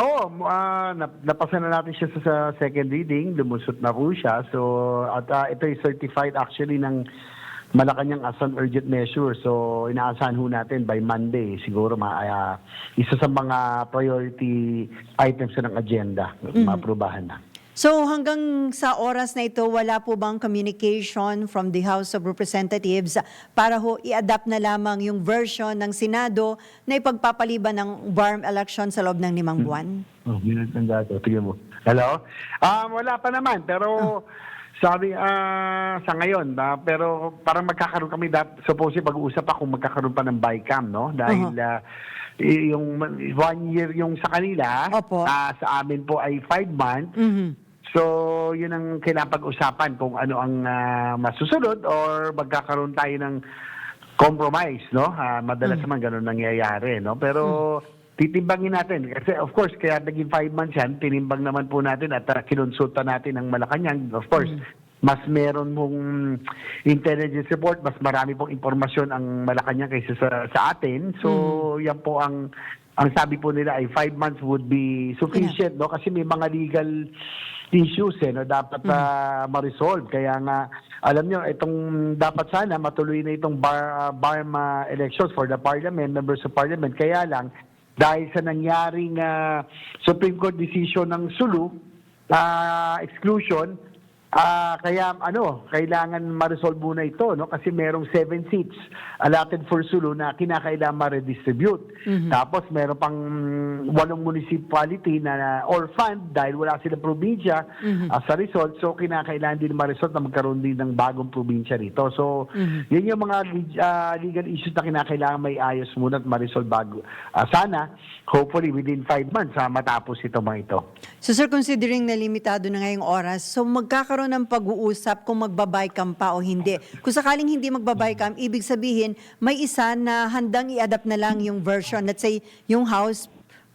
oo, ah, nap- napasa na natin siya sa, sa second reading, lumusot na po siya. So, at ah, ito ay certified actually ng Malacanang as an urgent measure. So, inaasahan ho natin by Monday, siguro ma, ah, isa sa mga priority items ng agenda, maaprubahan na. So hanggang sa oras na ito, wala po bang communication from the House of Representatives para ho i-adapt na lamang yung version ng Senado na ipagpapaliban ng BARM election sa loob ng limang buwan? Oh, minute ng dato. Tingnan mo. Hello? Um, wala pa naman, pero sabi ah, sa ngayon, ah, pero parang magkakaroon kami, dat, suppose pag-uusap pa kung magkakaroon pa ng BICAM, no? Dahil ah, y- yung one year yung sa kanila, Opo. ah, sa amin po ay five months. Mhm. So, yun ang kailangan pag-usapan kung ano ang ah, masusunod or magkakaroon tayo ng compromise, no? Ah, madalas naman ganun nangyayari, no? Pero titimbangin natin. Kasi of course, kaya naging five months yan, tinimbang naman po natin at uh, kinonsulta natin ang Malacanang. Of course, mas meron mong intelligence report, mas marami pong impormasyon ang Malacanang kaysa sa, sa atin. So, yan po ang ang sabi po nila ay five months would be sufficient, no? Kasi may mga legal issues eh, no? dapat ah, ma-resolve. Kaya nga, alam nyo, itong dapat sana matuloy na itong bar, Barma elections for the parliament, members of parliament. Kaya lang, dahil sa nangyaring ah, Supreme Court decision ng Sulu, ah, exclusion, ah, kaya ano, kailangan ma-resolve muna ito, no? Kasi merong seven seats allotted for Sulu na kinakailangan ma-redistribute. Tapos meron pang walong municipality na orphan dahil wala silang probinsya as a result. So kinakailangan din ma-result na magkaroon din ng bagong probinsya rito. So yun yung mga ah, legal issues na kinakailangan may ayos muna at ma-resolve bago. Ah, sana, hopefully within five months, ah, matapos ito mga ito. So sir, considering na limitado na ngayong oras, so magkakaroon ng pag-uusap kung magbabay-cam pa o hindi. Kung sakaling hindi magbabay-cam, ibig sabihin, may isa na handang i-adapt na lang yung version. Let's say, yung House,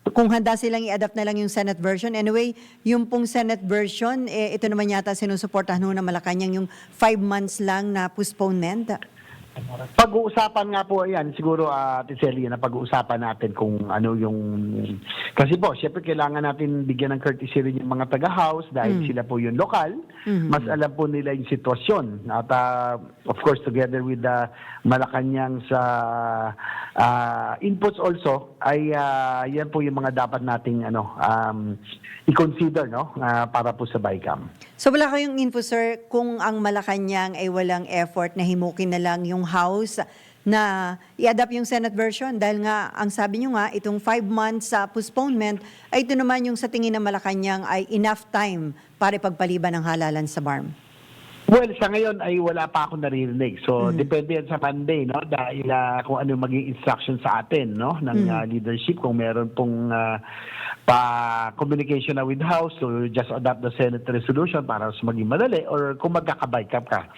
kung handa silang i-adapt na lang yung Senate version. Anyway, yung pong Senate version, eh, ito naman yata sinusuportahan ho ng Malacanang yung five months lang na postponement. Pag-uusapan nga po yan, siguro uh, Tiseli, na pag-uusapan natin kung ano yung... Kasi po, syempre kailangan natin bigyan ng courtesy rin yung mga taga-house dahil sila po yung lokal. Mas alam po nila yung sitwasyon. At uh, of course, together with the Malacanang sa uh, inputs also, ay uh, yan po yung mga dapat nating ano, um, i-consider no? uh, para po sa BICAM. So wala kayong info, sir, kung ang Malacanang ay walang effort na himukin na lang yung House na i-adapt yung Senate version dahil nga ang sabi nyo nga itong five months sa postponement ay ito naman yung sa tingin ng Malacanang ay enough time para ipagpaliban ng halalan sa BARM. Well, sa ngayon ay wala pa ako naririnig. So, depende yan sa Monday, no? Dahil ah, kung ano maging instruction sa atin, no? Ng ah, leadership, kung meron pong ah, pa communication na with House, so just adopt the Senate resolution para mas maging madali or kung magkakabike ka.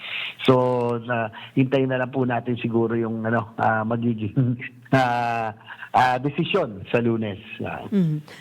So, na hintayin na lang po natin siguro yung ano ah, magiging ah, ah, desisyon sa lunes. Ah. Mhm.